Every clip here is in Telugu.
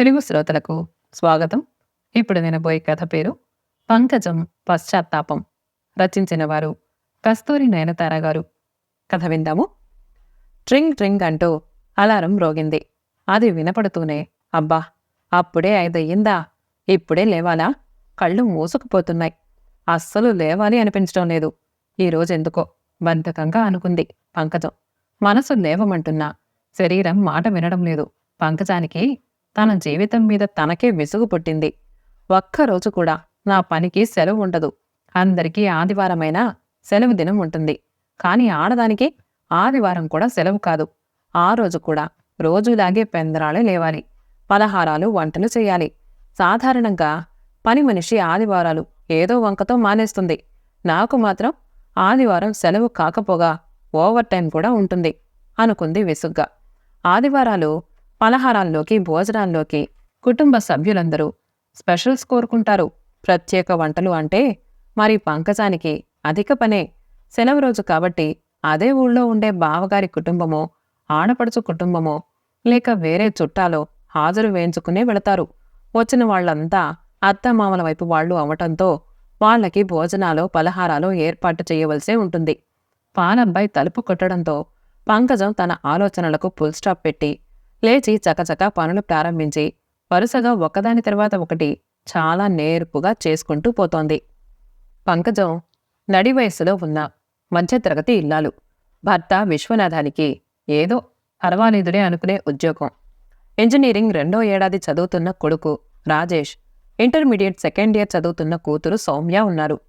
తెలుగు శ్రోతలకు స్వాగతం. ఇప్పుడు వినబోయే కథ పేరు పంకజం పశ్చాత్తాపం. రచించిన వారు కస్తూరి నయనతార గారు. కథ విందాము. ట్రింగ్ ట్రింగ్ అంటూ అలారం రోగింది. అది వినపడుతూనే అబ్బా అప్పుడే ఐదయ్యిందా? ఇప్పుడే లేవాలా? కళ్ళు మూసుకుపోతున్నాయి. అస్సలు లేవాలి అనిపించడం లేదు. ఈరోజు ఎందుకో బద్ధకంగా అనుకుంది పంకజం. మనసు లేవమంటున్నా. శరీరం మాట వినడం లేదు. పంకజానికి తన జీవితం మీద తనకే విసుగు పుట్టింది. ఒక్కరోజు కూడా నా పనికి సెలవు ఉండదు. అందరికీ ఆదివారమైనా సెలవు దినం ఉంటుంది. కానీ ఆడదానికి ఆదివారం కూడా సెలవు కాదు. ఆ రోజు కూడా రోజులాగే పెందరాళే లేవాలి. పలహారాలు వంటలు చేయాలి. సాధారణంగా పని మనిషి ఆదివారాలు ఏదో వంకతో మానేస్తుంది. నాకు మాత్రం ఆదివారం సెలవు కాకపోగా ఓవర్ టైం కూడా ఉంటుంది అనుకుంది విసుగ్గా. ఆదివారాలు పలహారాల్లోకి భోజనాల్లోకి కుటుంబ సభ్యులందరూ స్పెషల్స్ కోరుకుంటారు ప్రత్యేక వంటలు అంటే మరి పంకజానికి అధిక పనే. సెలవు రోజు కాబట్టి అదే ఊళ్ళో ఉండే బావగారి కుటుంబమో ఆడపడుచు కుటుంబమో లేక వేరే చుట్టాలో హాజరు వేయించుకునే వెళతారు. వచ్చిన వాళ్ళంతా అత్తమామల వైపు వాళ్ళు అవటంతో వాళ్ళకి భోజనాలు పలహారాలు ఏర్పాటు చేయవలసే ఉంటుంది. పాలబ్బాయి తలుపు కొట్టడంతో పంకజం తన ఆలోచనలకు ఫుల్ స్టాప్ పెట్టి లేచి చకచక పనులు ప్రారంభించి వరుసగా ఒకదాని తర్వాత ఒకటి చాలా నేర్పుగా చేసుకుంటూ పోతోంది. పంకజం నడి వయస్సులో ఉన్న మధ్యతరగతి ఇల్లాలు. భర్త విశ్వనాథానికి ఏదో పర్వాలేదులే అనుకునే ఉద్యోగం. ఇంజనీరింగ్ రెండో ఏడాది చదువుతున్న కొడుకు రాజేష్ ఇంటర్మీడియట్ సెకండ్ ఇయర్ చదువుతున్న కూతురు సౌమ్య ఉన్నారు.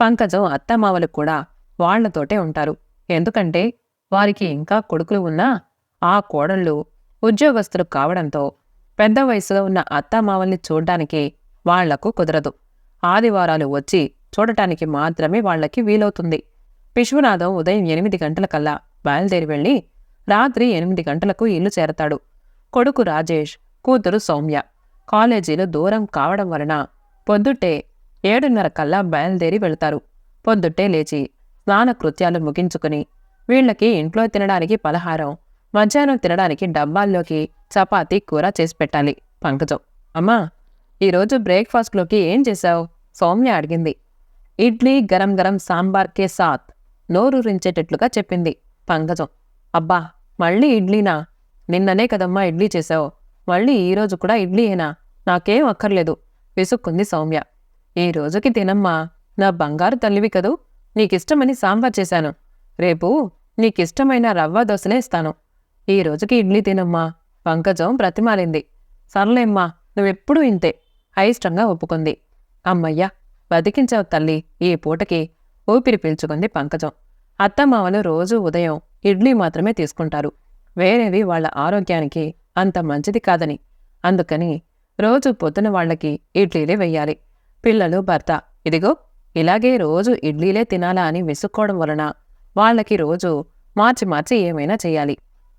పంకజం అత్తమావలు కూడా వాళ్ళతోటే ఉంటారు. ఎందుకంటే వారికి ఇంకా కొడుకులు ఉన్నా ఆ కోడళ్ళు ఉద్యోగస్తులు కావడంతో పెద్ద వయసులో ఉన్న అత్తమావల్ని చూడ్డానికి వాళ్ళకు కుదరదు. ఆదివారాలు వచ్చి చూడటానికి మాత్రమే వాళ్ళకి వీలవుతుంది. విశ్వనాథం ఉదయం ఎనిమిది గంటలకల్లా బయలుదేరి వెళ్ళి రాత్రి ఎనిమిది గంటలకు ఇల్లు చేరతాడు. కొడుకు రాజేష్ కూతురు సౌమ్య కాలేజీలు దూరం కావడం వలన పొద్దుటే ఏడున్నర కల్లా బయలుదేరి వెళ్తారు. పొద్దుటే లేచి స్నానకృత్యాలు ముగించుకుని వీళ్ళకి ఇంట్లో తినడానికి పలహారం మధ్యాహ్నం తినడానికి డబ్బాల్లోకి చపాతీ కూర చేసి పెట్టాలి పంకజం. అమ్మా ఈరోజు బ్రేక్ఫాస్ట్లోకి ఏం చేశావు? సౌమ్య అడిగింది. ఇడ్లీ గరం గరం సాంబార్ కే సాత్ నోరూరించేటట్లుగా చెప్పింది పంకజం. అబ్బా మళ్ళీ ఇడ్లీనా? నిన్ననే కదమ్మా ఇడ్లీ చేశావు. మళ్ళీ ఈరోజు కూడా ఇడ్లీయేనా? నాకేం అక్కర్లేదు విసుక్కుంది సౌమ్య. ఈ రోజుకి తినమ్మా నా బంగారు తల్లివి కదూ? నీకిష్టమని సాంబార్ చేశాను. రేపు నీకిష్టమైన రవ్వ దోశనే ఇస్తాను. ఈ రోజుకి ఇడ్లీ తినమ్మా. పంకజం ప్రతిమాలింది. సర్లేమ్మా నువ్వెప్పుడూ ఇంతే అయిష్టంగా ఒప్పుకుంది. అమ్మయ్యా బతికించావు తల్లి ఈ పూటకి ఊపిరి పీల్చుకుంది పంకజం. అత్తమామలు రోజూ ఉదయం ఇడ్లీ మాత్రమే తీసుకుంటారు. వేరేవి వాళ్ళ ఆరోగ్యానికి అంత మంచిది కాదని. అందుకని రోజు పొద్దున వాళ్ళకి ఇడ్లీలే వెయ్యాలి. పిల్లలు భర్త ఇదిగో ఇలాగే రోజు ఇడ్లీలే తినాలా అని విసుక్కోవడం వలన వాళ్ళకి రోజు మార్చి మార్చి ఏమైనా చెయ్యాలి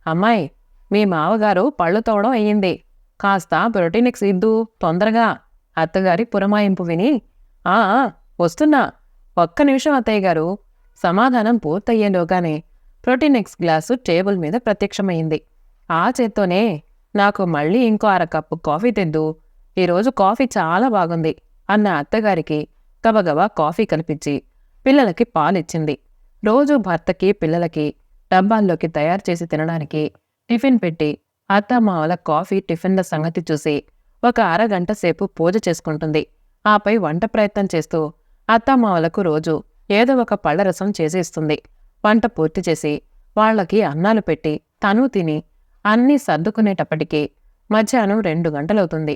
అమ్మాయి మీ మావగారు పళ్ళు తోవడం అయ్యింది. కాస్త ప్రోటీనిక్స్ ఇద్దు తొందరగా. అత్తగారి పురమాయింపు విని ఆ వస్తున్నా. ఒక్క నిమిషం అత్తయ్య గారు. సమాధానం పూర్తయ్యేలోగానే ప్రోటీనిక్స్ గ్లాసు టేబుల్ మీద ప్రత్యక్షమైంది ఆ చేత్తోనే నాకు మళ్ళీ ఇంకో అరకప్పు కాఫీ తెద్దు. ఈరోజు కాఫీ చాలా బాగుంది అన్న అత్తగారికి గబగబా కాఫీ కల్పించి పిల్లలకి పాలిచ్చింది. రోజు భర్తకి పిల్లలకి డబ్బాల్లోకి తయారు చేసి తినడానికి టిఫిన్ పెట్టి అత్తమావల కాఫీ టిఫిన్ల సంగతి చూసి ఒక అరగంట సేపు పూజ చేసుకుంటుంది. ఆపై వంట ప్రయత్నం చేస్తూ అత్తమావలకు రోజు ఏదో ఒక పళ్ళరసం చేసి ఇస్తుంది వంట పూర్తి చేసి వాళ్ళకి అన్నాలు పెట్టి తను తిని అన్నీ సర్దుకునేటప్పటికీ మధ్యాహ్నం రెండు గంటలవుతుంది.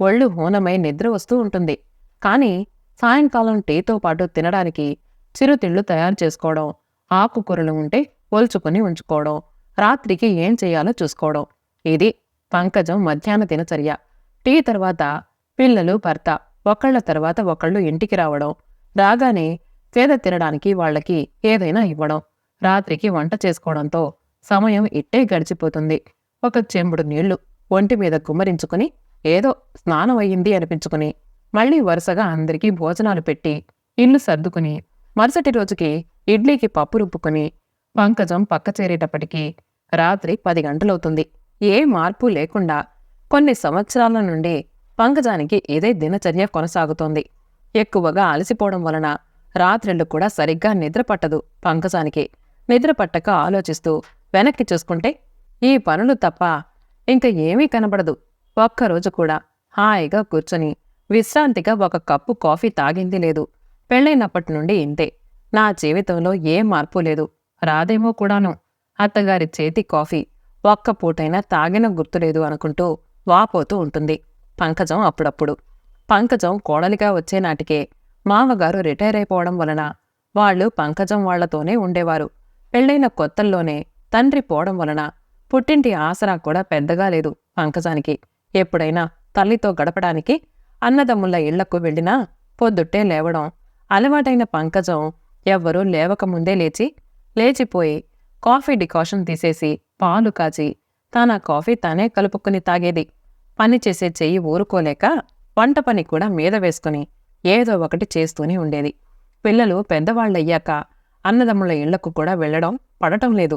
ఒళ్ళు హూనమై నిద్ర వస్తూ ఉంటుంది. కానీ సాయంకాలం టీతో పాటు తినడానికి చిరుతిళ్ళు తయారు చేసుకోవడం ఆకుకూరలు ఉంటే ఒల్చుకుని ఉంచుకోవడం రాత్రికి ఏం చేయాలో చూసుకోవడం. ఇది పంకజం మధ్యాహ్న దినచర్య. టీ తర్వాత పిల్లలు భర్త ఒకళ్ళ తర్వాత ఒకళ్ళు ఇంటికి రావడం. రాగానే పేద తినడానికి వాళ్ళకి ఏదైనా ఇవ్వడం. రాత్రికి వంట చేసుకోవడంతో సమయం ఇట్టే గడిచిపోతుంది. ఒక చెంబుడు నీళ్ళు ఒంటి మీద కుమ్మరించుకుని ఏదో స్నానం అయ్యింది అనిపించుకుని మళ్ళీ వరుసగా అందరికీ భోజనాలు పెట్టి ఇల్లు సర్దుకుని మరుసటి రోజుకి ఇడ్లీకి పప్పు రుబ్బుకుని పంకజం పక్క చేరేటప్పటికీ రాత్రి పది గంటలవుతుంది. ఏ మార్పు లేకుండా కొన్ని సంవత్సరాల నుండి పంకజానికి ఇదే దినచర్య కొనసాగుతోంది. ఎక్కువగా అలసిపోవడం వలన రాత్రిళ్ళు కూడా సరిగ్గా నిద్ర పట్టదు పంకజానికి. నిద్ర పట్టక ఆలోచిస్తూ వెనక్కి చూసుకుంటే ఈ పనులు తప్ప ఇంక ఏమీ కనబడదు. ఒక్కరోజు కూడా హాయిగా కూర్చొని విశ్రాంతిగా ఒక కప్పు కాఫీ తాగింది లేదు. పెళ్ళైనప్పటి నుండి ఇంతే. నా జీవితంలో ఏ మార్పు లేదు. రాదేమో కూడాను. అత్తగారి చేతి కాఫీ ఒక్క పూటైనా తాగిన గుర్తులేదు అనుకుంటూ వాపోతూ ఉంటుంది. పంకజం అప్పుడప్పుడు. పంకజం కోడలిగా వచ్చే నాటికే మామగారు రిటైర్ అయిపోవడం వలన వాళ్ళు పంకజం వాళ్ళతోనే ఉండేవారు. పెళ్ళైన కొత్తల్లోనే తండ్రి పోవడం వలన పుట్టింటి ఆసరా కూడా పెద్దగా లేదు పంకజానికి. ఎప్పుడైనా తల్లితో గడపడానికి అన్నదమ్ముల ఇళ్ళకు వెళ్ళినా పొద్దుట్టే లేవడం అలవాటైన పంకజం ఎవ్వరూ లేవకముందే లేచి లేచిపోయి కాఫీ డికాషన్ తీసేసి పాలు కాచి తానా కాఫీ తానే కలుపుకుని తాగేది. పని చేసే చెయ్యి ఊరుకోలేక వంట పని కూడా మీద వేసుకుని ఏదో ఒకటి చేస్తూనే ఉండేది. పిల్లలు పెద్దవాళ్ళయ్యాక అన్నదమ్ముల ఇళ్ళకు కూడా వెళ్ళడం పడటం లేదు.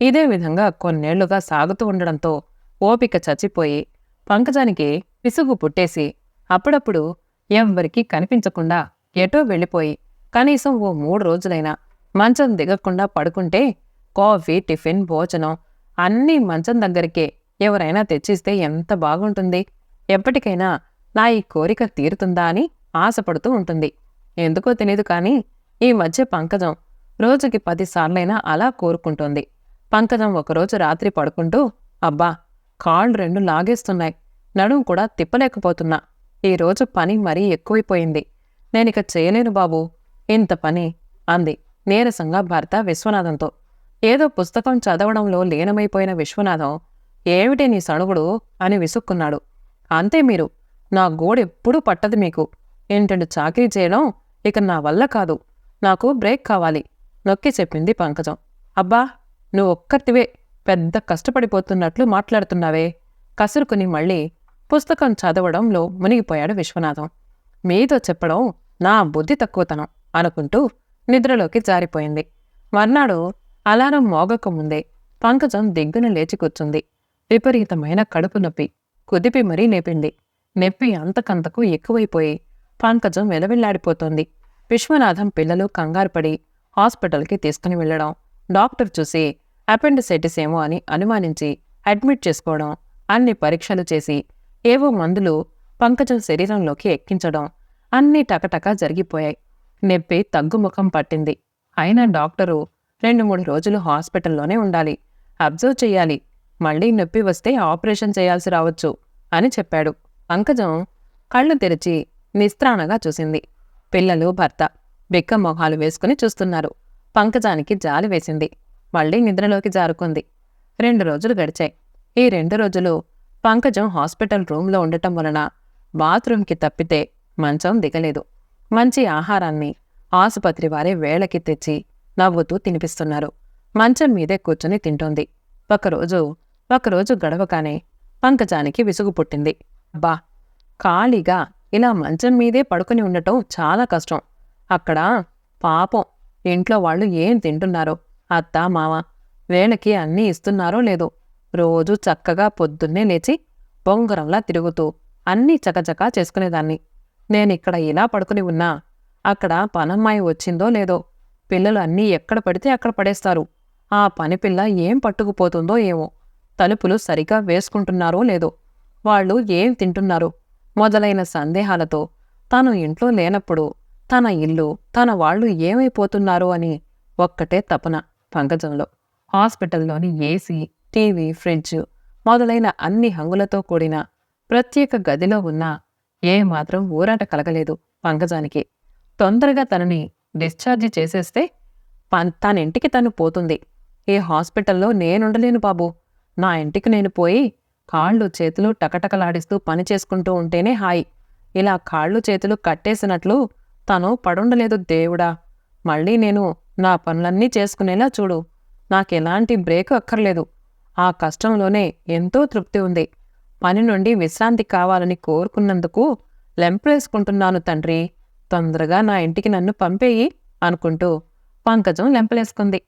ఇదే విధంగా కొన్నేళ్ళుగా సాగుతూ ఉండడంతో ఓపిక చచ్చిపోయి పంకజానికి విసుగు పుట్టేసి అప్పుడప్పుడు ఎవ్వరికీ కనిపించకుండా ఎటో వెళ్ళిపోయి కనీసం ఓ మూడు రోజులైనా మంచం దిగకుండా పడుకుంటే కాఫీ టిఫిన్ భోజనం అన్నీ మంచం దగ్గరికే. ఎవరైనా తెచ్చిస్తే ఎంత బాగుంటుంది. ఎప్పటికైనా నా ఈ కోరిక తీరుతుందా అని ఆశపడుతూ ఉంటుంది. ఎందుకో తెలియదు కానీ ఈ మధ్య పంకజం రోజుకి పదిసార్లైనా అలా కోరుకుంటోంది. పంకజం ఒకరోజు రాత్రి పడుకుంటూ అబ్బా కాళ్ళు రెండు లాగేస్తున్నాయి. నడుం కూడా తిప్పలేకపోతున్నా. ఈ రోజు పని మరీ ఎక్కువైపోయింది. నేనిక చేయలేను బాబూ. ఇంత పని అంది. నీరసంగా భర్త విశ్వనాథంతో. ఏదో పుస్తకం చదవడంలో లీనమైపోయిన విశ్వనాథం ఏమిటి నీ సణుగుడు అని విసుక్కున్నాడు. అంతే మీరు నా గోడెప్పుడూ పట్టదు మీకు. ఏంటంటే చాకరీ చేయడం ఇక నా వల్ల కాదు. నాకు బ్రేక్ కావాలి నొక్కి చెప్పింది పంకజం. అబ్బా నువ్వు ఒక్కటివే పెద్ద కష్టపడిపోతున్నట్లు మాట్లాడుతున్నావే కసురుకుని మళ్ళీ పుస్తకం చదవడంలో మునిగిపోయాడు విశ్వనాథం. మీతో చెప్పడం నా బుద్ధి తక్కువతనం అనుకుంటూ నిద్రలోకి జారిపోయింది. మర్నాడు అలారం మోగకముందే పంకజం దిగ్గున లేచి కూర్చుంది. విపరీతమైన కడుపు నొప్పి. కుదిపి మరీ లేపింది. నొప్పి అంతకంతకు ఎక్కువైపోయి పంకజం వెలవిల్లాడిపోతోంది. విశ్వనాథం పిల్లలు కంగారుపడి హాస్పిటల్కి తీసుకుని వెళ్ళడం డాక్టర్ చూసి అపెండిసైటిస్ ఏమో అని అనుమానించి అడ్మిట్ చేసుకోవడం అన్ని పరీక్షలు చేసి ఏవో మందులు పంకజం శరీరంలోకి ఎక్కించడం అన్నీ టకటకా జరిగిపోయాయి. నొప్పి తగ్గుముఖం పట్టింది. అయినా డాక్టరు రెండు మూడు రోజులు హాస్పిటల్లోనే ఉండాలి. అబ్జర్వ్ చెయ్యాలి మళ్ళీ నొప్పి వస్తే ఆపరేషన్ చేయాల్సి రావచ్చు అని చెప్పాడు. పంకజం కళ్ళు తెరిచి నిస్త్రాణగా చూసింది. పిల్లలు భర్త బిక్క మొహాలు వేసుకుని చూస్తున్నారు. పంకజానికి జాలి వేసింది. మళ్ళీ నిద్రలోకి జారుకుంది. రెండు రోజులు గడిచాయి. ఈ రెండు రోజులు పంకజం హాస్పిటల్ రూంలో ఉండటం వలన బాత్రూంకి తప్పితే మంచం దిగలేదు. మంచి ఆహారాన్ని ఆసుపత్రి వారే వేళకి తెచ్చి నవ్వుతూ తినిపిస్తున్నారు. మంచం మీదే కూర్చుని తింటోంది. ఒకరోజు ఒకరోజు గడవగానే పంకజానికి విసుగు పుట్టింది. అబ్బా! ఖాళీగా ఇలా మంచం మీదే పడుకుని ఉండటం చాలా కష్టం. అక్కడ పాపం. ఇంట్లో వాళ్ళు ఏం తింటున్నారో? అత్త మామ వేళకి అన్నీ ఇస్తున్నారో లేదో? రోజు చక్కగా పొద్దున్నే లేచి బొంగరంలా తిరుగుతూ అన్నీ చకచకా చేసుకునేదాన్ని. నేనిక్కడ ఇలా పడుకుని ఉన్నా అక్కడ పనమ్మాయి వచ్చిందో లేదో పిల్లలు అన్నీ ఎక్కడ పడితే అక్కడ పడేస్తారు. ఆ పని పిల్ల ఏం పట్టుకుపోతుందో ఏమో తలుపులు సరిగా వేసుకుంటున్నారో లేదో వాళ్ళు ఏం తింటున్నారు మొదలైన సందేహాలతో తాను ఇంట్లో లేనప్పుడు తన ఇల్లు తన వాళ్ళు ఏమైపోతున్నారో అని ఒక్కటే తపన పంకజంలో. హాస్పిటల్లోని ఏసీ టీవీ ఫ్రిడ్జ్ మొదలైన అన్ని హంగులతో కూడిన ప్రత్యేక గదిలో ఉన్న ఏమాత్రం ఊరాట కలగలేదు పంకజానికి. తొందరగా తనని డిశ్చార్జి చేసేస్తే తన ఇంటికి తను పోతుంది. ఈ హాస్పిటల్లో నేనుండలేను బాబు. నా ఇంటికి నేను పోయి కాళ్ళు చేతులు టకటకలాడిస్తూ పని చేసుకుంటూ ఉంటేనే హాయి. ఇలా కాళ్ళు చేతులు కట్టేసినట్లు తను పడుండలేదు దేవుడా. మళ్ళీ నేను నా పనులన్నీ చేసుకునేలా చూడు. నాకెలాంటి బ్రేక్ అక్కర్లేదు. ఆ కష్టంలోనే ఎంతో తృప్తి ఉంది. పని నుండి విశ్రాంతి కావాలని కోరుకున్నందుకు లెంపలేసుకుంటున్నాను తండ్రి. తొందరగా నా ఇంటికి నన్ను పంపేయి అనుకుంటూ పంకజం లెంపలేసుకుంది.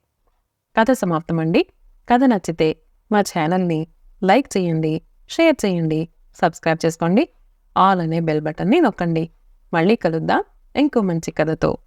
కథ సమాప్తమండి. కథ నచ్చితే మా ఛానల్ని లైక్ చేయండి షేర్ చేయండి సబ్స్క్రైబ్ చేసుకోండి. ఆల్ అనే బెల్ బటన్ని నొక్కండి. మళ్ళీ కలుద్దాం ఇంకో మంచి కథతో.